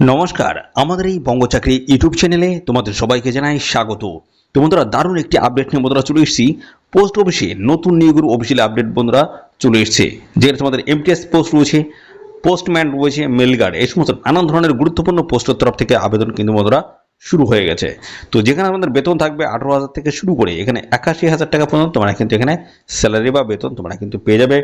নমস্কার, আমাদের এই বঙ্গচাকরি ইউটিউব চ্যানেলে তোমাদের সবাইকে জানাই স্বাগত। তো বন্ধুরা, দারুণ একটি আপডেট নিয়ে বন্ধুরা চলে এসেছি। পোস্ট অফিসে নতুন নিয়োগের অফিসিয়াল আপডেট বন্ধুরা চলে এসছে যেটা তোমাদের এমটিএস পোস্ট রয়েছে পোস্টম্যান রয়েছে মেলগার্ড এই সমস্ত নানান ধরনের গুরুত্বপূর্ণ পোস্টের তরফ থেকে আবেদন কিন্তু বন্ধুরা শুরু হয়ে গেছে। তো যেখানে আমাদের বেতন থাকবে আঠারো হাজার থেকে শুরু করে, এখানে একাশি হাজার টাকা পর্যন্ত তোমরা কিন্তু এখানে স্যালারি বা বেতন তোমরা কিন্তু পেয়ে যাবে।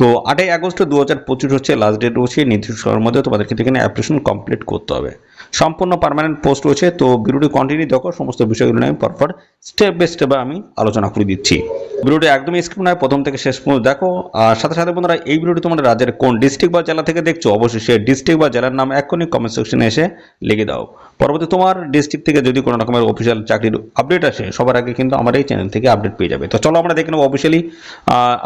তো আটাই আগস্ট দু হাজার পঁচিশ হচ্ছে লাস্ট ডেট রয়েছে, নির্দিষ্ট সময়ের মধ্যে তোমাদের কিন্তু এখানে অ্যাপ্লিকেশন কমপ্লিট করতে হবে। সম্পূর্ণ পার্মানেন্ট পোস্ট রয়েছে। তো ভিডিওটি কন্টিনিউ দেখো, সমস্ত বিষয়গুলো নিয়ে পরপর স্টেপ বাই স্টেপ আমি আলোচনা করে দিচ্ছি। ভিডিওটি একদমই স্ক্রিপ নয়, প্রথম থেকে শেষ পর্যন্ত দেখো। আর সাথে সাথে বন্ধুরা, এই ভিডিওটি তোমাদের রাজ্যের কোন ডিস্ট্রিক্ট বা জেলা থেকে দেখছ, অবশ্যই সেই ডিস্ট্রিক্ট বা জেলার নাম এক্ষুনি কমেন্ট সেকশনে এসে লিখে দাও। পরবর্তী তোমার ডিস্ট্রিক্ট থেকে যদি কোনো রকমের অফিসিয়াল চাকরির আপডেট আসে, সবার আগে কিন্তু আমার এই চ্যানেল থেকে আপডেট পেয়ে যাবে। তো চলো আমরা দেখে নেব অফিসিয়ালি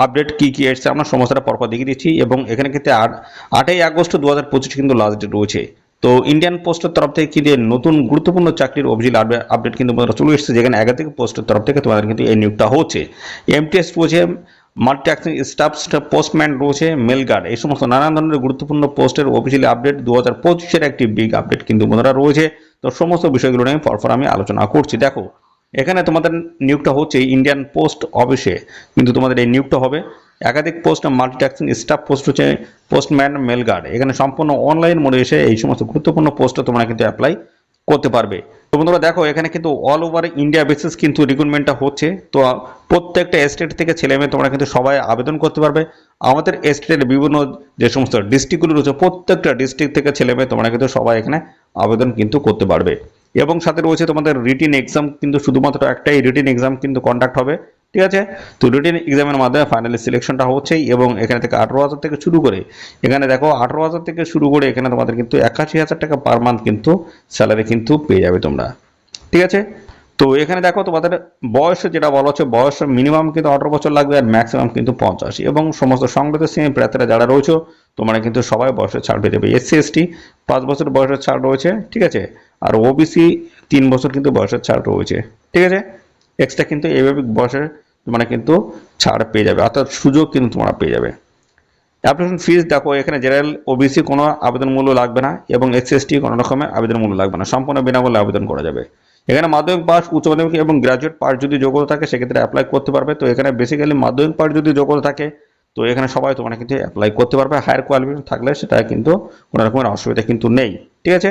আপডেট কী কী এসছে। আমরা সমস্তটা পরপর দেখিয়ে দিচ্ছি এবং এখানে কিন্তু আট, আটই আগস্ট দু হাজার পঁচিশ কিন্তু লাস্ট ডেট রয়েছে। তো ইন্ডিয়ান পোস্টের তরফ থেকে কিন্তু নতুন গুরুত্বপূর্ণ চাকরির অফিসিয়াল আপডেট কিন্তু চলে এসেছে, যেখানে একাধিক পোস্টের তরফ থেকে তোমাদের কিন্তু এই নিয়োগটা হচ্ছে। এমটিএস রয়েছে মাল্টিটাস্কিং স্টাফ পোস্টম্যান রয়েছে মেল গার্ড এই সমস্ত নানান ধরনের গুরুত্বপূর্ণ পোস্টের অফিসিয়ালি আপডেট দু হাজার পঁচিশের একটি বিগ আপডেট কিন্তু বন্ধুরা রয়েছে। তো সমস্ত বিষয়গুলো নিয়ে পরপর আমি আলোচনা করছি। দেখো, এখানে তোমাদের নিয়োগটা হচ্ছে ইন্ডিয়ান পোস্ট অফিসে কিন্তু তোমাদের এই নিয়োগটা হবে একাধিক পোস্ট মাল্টিটাস্কিং স্টাফ পোস্ট হচ্ছে পোস্টম্যান মেল গার্ড এখানে সম্পূর্ণ অনলাইন মোডে এসে এই সমস্ত গুরুত্বপূর্ণ পোস্টে তোমরা কিন্তু অ্যাপ্লাই করতে পারবে। তো বন্ধুরা দেখো, এখানে কিন্তু অল ওভার ইন্ডিয়া বেসিস কিন্তু রিক্রুটমেন্টটা হচ্ছে। তো প্রত্যেকটা স্টেট থেকে ছেলে মেয়ে তোমরা কিন্তু সবাই আবেদন করতে পারবে। আমাদের স্টেটের বিভিন্ন যে সমস্ত ডিস্ট্রিক্টগুলো রয়েছে, প্রত্যেকটা ডিস্ট্রিক্ট থেকে ছেলে মেয়ে তোমরা কিন্তু সবাই এখানে আবেদন কিন্তু করতে পারবে। এবং সাথে রয়েছে তোমাদের রিটিন এক্সাম কিন্তু শুধুমাত্র একটাই রিটিন এক্সাম কিন্তু কন্ডাক্ট হবে। ঠিক আছে? তো রিটিন এক্সামের মাধ্যমে ফাইনালি সিলেকশনটা হচ্ছেই এবং এখানে থেকে আঠেরো হাজার থেকে শুরু করে, এখানে দেখো আঠারো হাজার থেকে শুরু করে এখানে তোমাদের কিন্তু একাশি হাজার টাকা পার মান্থ কিন্তু স্যালারি কিন্তু পেয়ে যাবে তোমরা। ঠিক আছে? তো এখানে দেখো তোমাদের বয়স যেটা বলা হচ্ছে, বয়স মিনিমাম কিন্তু আঠারো বছর লাগবে আর ম্যাক্সিমাম কিন্তু পঞ্চাশ। এবং সমস্ত সংগত শ্রেণি প্রার্থীরা যারা রয়েছে, তোমরা কিন্তু সবাই বয়সের ছাড় পেয়ে যাবে এসসি এসটি পাঁচ বছর বয়সের ছাড় রয়েছে, ঠিক আছে? আর ওবিসি তিন বছর কিন্তু বয়সের ছাড় রয়েছে। ঠিক আছে? এক্সট্রা কিন্তু এইভাবে বয়সের তোমরা কিন্তু ছাড় পেয়ে যাবে, অর্থাৎ সুযোগ কিন্তু তোমরা পেয়ে যাবে। অ্যাপ্লিকেশন ফিস দেখো, এখানে জেনারেল ওবিসি কোনো আবেদন মূল্য লাগবে না এবং এসসি কোনো রকমের আবেদন মূল্য লাগবে না, সম্পূর্ণ বিনামূল্যে আবেদন করা যাবে। এখানে মাধ্যমিক পাস, উচ্চ মাধ্যমিক এবং গ্রাজুয়েট পাস যদি যোগ্যতা থাকে, সেক্ষেত্রে অ্যাপ্লাই করতে পারবে। তো এখানে বেসিক্যালি মাধ্যমিক পাস যদি যোগ্যতা থাকে, তো এখানে সবাই তোমরা কিন্তু অ্যাপ্লাই করতে পারবে। হায়ার কোয়ালিফিকেশন থাকলে সেটা কিন্তু কোনো রকমের অসুবিধা কিন্তু নেই, ঠিক আছে?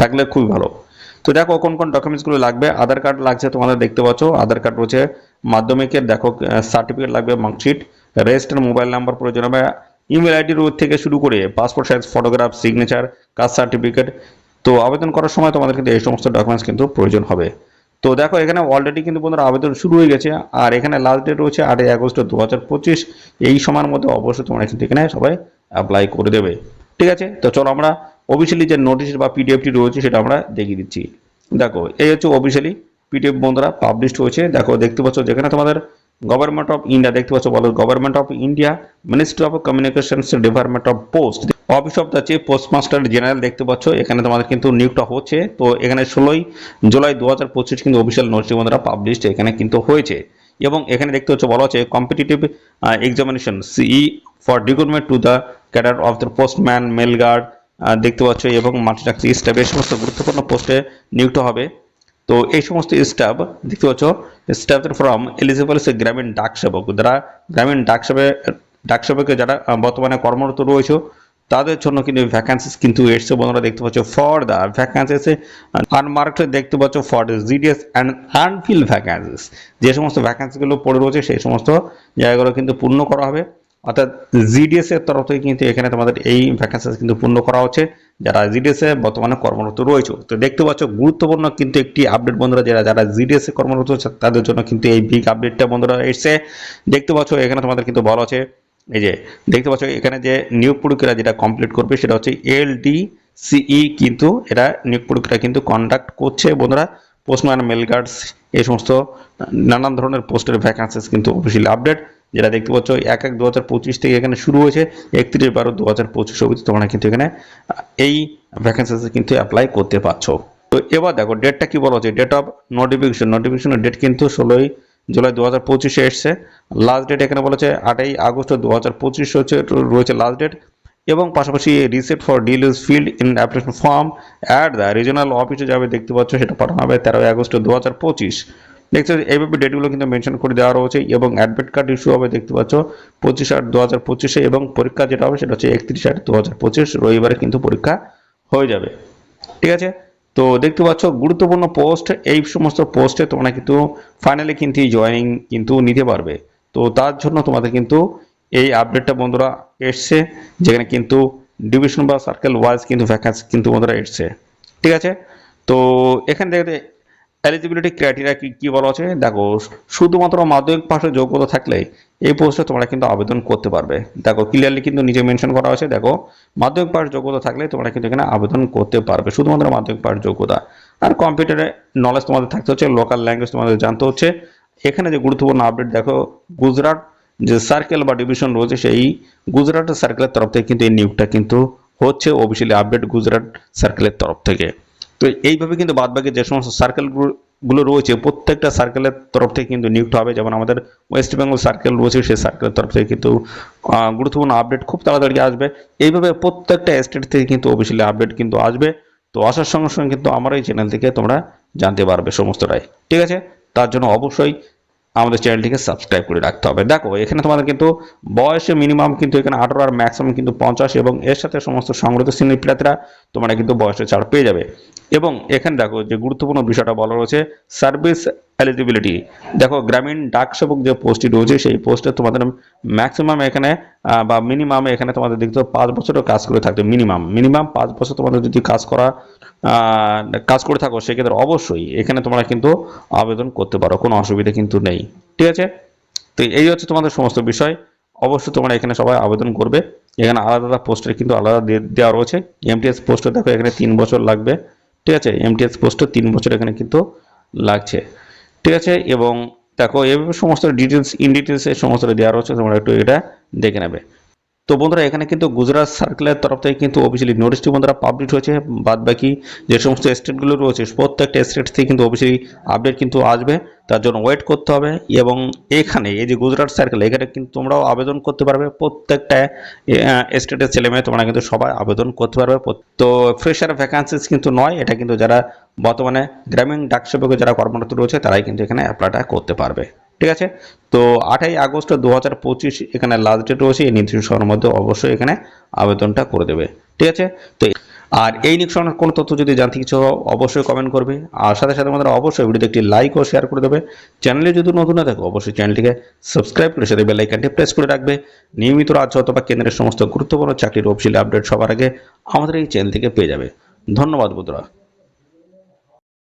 থাকলে খুবই ভালো। তো দেখো কোন কোন ডকুমেন্টসগুলো লাগবে। আধার কার্ড লাগছে তোমাদের, দেখতে পাচ্ছ। আধার কার্ড রয়েছে মাধ্যমিকের দেখো সার্টিফিকেট লাগবে মার্কশিট রেজিস্টার মোবাইল নাম্বার প্রয়োজন হবে ইমেল আইডি থেকে শুরু করে passport size photograph signature caste certificate তো আবেদন করার সময় তোমাদের কিন্তু এই সমস্ত ডকুমেন্টস কিন্তু প্রয়োজন হবে। তো দেখো, এখানে অলরেডি কিন্তু বন্ধুরা আবেদন শুরু হয়ে গেছে, আর এখানে লাস্ট ডেট রয়েছে আটই আগস্ট দু হাজার পঁচিশ। এই সময়ের মধ্যে অবশ্যই তোমরা কিন্তু এখানে সবাই অ্যাপ্লাই করে দেবে। ঠিক আছে? তো চলো আমরা অফিসিয়ালি যে নোটিশ বা পিডিএফটি রয়েছে সেটা আমরা দেখিয়ে দিচ্ছি। দেখো, এই হচ্ছে অফিসিয়ালি পিডিএফ বন্ধুরা পাবলিশড হয়েছে। দেখো, দেখতে পাচ্ছ যেখানে তোমাদের গভর্নমেন্ট অফ ইন্ডিয়া দেখতে পাচ্ছ বলো government of India ministry of communications department of post office of the chief postmaster general দেখতে পাচ্ছ, এখানে তোমাদের কিন্তু নিয়োগটা হচ্ছে। তো এখানে ষোলোই জুলাই দু হাজার পঁচিশ কিন্তু অফিসিয়াল নোটিশ বন্ধুরা পাবলিশড এখানে কিন্তু হয়েছে। এবং এখানে দেখতে হচ্ছে বলা হচ্ছে কম্পিটিটিভ এক্সামিনেশন সিই for recruitment to the cadre of the postman mail guard দেখতে পাচ্ছ, এবং মাল্টিটাক্সি স্টাফ এই সমস্ত গুরুত্বপূর্ণ পোস্টে নিয়োগটা হবে। তো এই সমস্ত স্টাফ দেখতে পাচ্ছ স্টাফের ফ্রম এলিজিবল সে গ্রামীণ ডাক সেবক। যারা গ্রামীণ ডাক সেবে, ডাক সেবকে যারা বর্তমানে কর্মরত রয়েছে, তাদের জন্য কিন্তু ভ্যাকান্সিস কিন্তু এসছে। বন্ধুরা, দেখতে পাচ্ছ ফর দ্য ভ্যাকান্সিস আনমার্কড দেখতে পাচ্ছ for GDS and unfilled vacancies যে সমস্ত ভ্যাকান্সিগুলো পড়ে রয়েছে, সেই সমস্ত জায়গাগুলো কিন্তু পূর্ণ করা হবে। অর্থাৎ জিডিএস এর তরফ থেকে কিন্তু এখানে তোমাদের এই ভ্যাকান্সিস কিন্তু পূর্ণ করা হচ্ছে, যারা জিডিএস এ বর্তমানে কর্মরত রয়েছে। তো দেখতে পাচ্ছ, গুরুত্বপূর্ণ কিন্তু একটি আপডেট বন্ধুরা, যারা যারা জিডিএস এ কর্মরত তাদের জন্য কিন্তু এই বিগ আপডেটটা বন্ধুরা এসছে। দেখতে পাচ্ছ, এখানে তোমাদের কিন্তু বলা আছে এই যে, দেখতে পাচ্ছ, এখানে যে নিয়োগ প্রক্রিয়া যেটা কমপ্লিট করবে, সেটা হচ্ছে এল ডি সিই কিন্তু এরা নিয়োগ প্রক্রিয়া কিন্তু কন্ডাক্ট করছে বন্ধুরা। পোস্টম্যান মেল গার্ডস এই সমস্ত নানান ধরনের পোস্টের ভ্যাকান্সিস কিন্তু অফিসিয়ালি আপডেট যেটা দেখতে পাচ্ছ, এক এক দু হাজার পঁচিশ থেকে এখানে শুরু হয়েছে, একত্রিশ বারো দু হাজার পঁচিশ অবধি তোমরা কিন্তু এখানে এই ভ্যাকান্সিস কিন্তু অ্যাপ্লাই করতে পারছ। তো এবার দেখো ডেটটা কি বলা হচ্ছে? ডেট অফ নোটিফিকেশন নোটিফিকেশনের ডেট কিন্তু ষোলোই জুলাই দু হাজার পঁচিশে এসছে। লাস্ট ডেট এখানে বলেছে আটই আগস্ট দু হাজার পঁচিশ হচ্ছে রয়েছে লাস্ট ডেট এবং পাশাপাশি receipt for duly filled in application form at the regional অফিসে যাবে, দেখতে পাচ্ছ, সেটা পাঠানো হবে তেরোই আগস্ট দু হাজার পঁচিশ। দেখতে এইভাবে ডেটগুলো কিন্তু মেনশন করে দেওয়া রয়েছে এবং অ্যাডমিট কার্ড ইস্যু হবে, দেখতে পাচ্ছ, পঁচিশ আট দু হাজার পঁচিশে এবং পরীক্ষা যেটা হবে সেটা হচ্ছে একত্রিশ আট দু হাজার পঁচিশ, রবিবারে কিন্তু পরীক্ষা হয়ে যাবে। ঠিক আছে? তো দেখতে পাচ্ছ, গুরুত্বপূর্ণ পোস্ট এই সমস্ত পোস্টে তোমরা কিন্তু ফাইনালি কিন্তু জয়েনিং কিন্তু নিতে পারবে। তো তার জন্য তোমাদের কিন্তু এই আপডেটটা বন্ধুরা এসছে, যেখানে কিন্তু ডিভিশন বা সার্কেল ওয়াইজ কিন্তু ভ্যাকান্সি কিন্তু বন্ধুরা এসছে। ঠিক আছে? তো এখানে দেখতে এলিজিবিলিটি ক্রাইটেরিয়া কি কি বলা আছে? দেখো, শুধুমাত্র মাধ্যমিক পাশে যোগ্যতা থাকলে এই পোস্টে তোমরা কিন্তু আবেদন করতে পারবে। দেখো ক্লিয়ারলি কিন্তু নিচে মেনশন করা আছে দেখো, মাধ্যমিক পাশ যোগ্যতা থাকলে তোমরা কিন্তু এখানে আবেদন করতে পারবে, শুধুমাত্র মাধ্যমিক পাশ যোগ্যতা। আর কম্পিউটারে নলেজ তোমাদের থাকতে হচ্ছে লোকাল ল্যাঙ্গুয়েজ তোমাদের জানতে হচ্ছে। এখানে যে গুরুত্বপূর্ণ আপডেট দেখো, গুজরাট যে সার্কেল বা ডিভিশন রয়েছে, সেই গুজরাট সার্কেলের তরফ থেকে কিন্তু এই নিয়োগটা কিন্তু হচ্ছে অফিসিয়ালি আপডেট গুজরাট সার্কেলের তরফ থেকে। তো এইভাবে কিন্তু বাদবাকি যে সমস্ত সার্কেলগুলো রয়েছে, প্রত্যেকটা সার্কেলের তরফ থেকে কিন্তু নিয়োগটা হবে। যেমন আমাদের ওয়েস্ট বেঙ্গল সার্কেল রয়েছে, সেই সার্কেলের তরফ থেকে কিন্তু গুরুত্বপূর্ণ আপডেট খুব তাড়াতাড়ি আসবে। এইভাবে প্রত্যেকটা স্টেট থেকে কিন্তু অফিসিয়ালি আপডেট কিন্তু আসবে। তো আসার সঙ্গে সঙ্গে কিন্তু আমার এই চ্যানেল থেকে তোমরা জানতে পারবে সমস্তটাই। ঠিক আছে? তার জন্য অবশ্যই আমাদের চ্যানেলটিকে সাবস্ক্রাইব করে রাখতে হবে। দেখো, এখানে তোমাদের কিন্তু বয়সে মিনিমাম কিন্তু এখানে আঠারো আর ম্যাক্সিমাম কিন্তু পঞ্চাশ এবং এর সাথে সমস্ত সংগঠিত শ্রেণির প্রার্থীরা তোমরা কিন্তু বয়সে ছাড় পেয়ে যাবে। এবং এখানে দেখো যে গুরুত্বপূর্ণ বিষয়টা বলা রয়েছে সার্ভিস এলিজিবিলিটি দেখো, গ্রামীণ ডাক সেবক যে পোস্টটি রয়েছে, সেই পোস্টে তোমাদের ম্যাক্সিমাম এখানে বা মিনিমাম এখানে তোমাদের দেখতে হবে পাঁচ বছরের কাজ করে থাকবে মিনিমাম মিনিমাম পাঁচ বছর তোমাদের যদি কাজ করা কাজ করে থাকো, সেক্ষেত্রে অবশ্যই এখানে তোমরা কিন্তু আবেদন করতে পারো, কোনো অসুবিধা কিন্তু নেই। ঠিক আছে? তো এই হচ্ছে তোমাদের সমস্ত বিষয়। অবশ্যই তোমরা এখানে সবাই আবেদন করবে। এখানে আলাদা আলাদা পোস্টের কিন্তু আলাদা দেওয়া রয়েছে। এমটিএস পোস্টে দেখো, এখানে তিন বছর লাগবে। ঠিক আছে? এমটিএস পোস্টে তিন বছর এখানে কিন্তু লাগছে। ঠিক আছে? এবং দেখো এভাবে সমস্ত ডিটেলস ইন ডিটেলসে সমস্ত দেওয়া রয়েছে, তোমরা একটু এটা দেখে নেবে। তো বন্ধুরা, এখানে কিন্তু গুজরাট সার্কেলের তরফ থেকে কিন্তু অফিসিয়ালি নোটিশটি বন্ধুরা পাবলিশ হয়েছে। বাদ বাকি যে সমস্ত স্টেটগুলো রয়েছে, প্রত্যেকটা স্টেট থেকে কিন্তু অফিসিয়ালি আপডেট কিন্তু আসবে। তার জন্য ওয়েট করতে হবে এবং এখানে এই যে গুজরাট সার্কেল এখানে কিন্তু তোমরাও আবেদন করতে পারবে। প্রত্যেকটা স্টেটের ছেলে মেয়ে তোমরা কিন্তু সবাই আবেদন করতে পারবে। তো ফ্রেশার ভ্যাকান্সিস কিন্তু নয়, এটা কিন্তু যারা বর্তমানে গ্রামীণ ডাকসেবকে যারা কর্মরত রয়েছে, তারাই কিন্তু এখানে অ্যাপ্লাইটা করতে পারবে। ঠিক আছে? তো আঠাই আগস্ট দু হাজার পঁচিশ এখানে লাস্ট ডেট রয়েছে। এই নির্দিষ্ট সময়ের মধ্যে অবশ্যই এখানে আবেদনটা করে দেবে। ঠিক আছে? তো আর এই নিক সংক্রান্ত কোনো তথ্য যদি জানতে কিছু অবশ্যই কমেন্ট করবে। আর সাথে সাথে আমাদের অবশ্যই ভিডিওতে একটি লাইক ও শেয়ার করে দেবে। চ্যানেলে যদি নতুন না থাকো, অবশ্যই চ্যানেলটিকে সাবস্ক্রাইব করে সাথে বেল আইকনটি প্রেস করে রাখবে। নিয়মিত রাজ্য অথবা কেন্দ্রের সমস্ত গুরুত্বপূর্ণ চাকরির অফিসিয়াল আপডেট সবার আগে আমাদের এই চ্যানেল থেকে পেয়ে যাবে। ধন্যবাদ বন্ধুরা।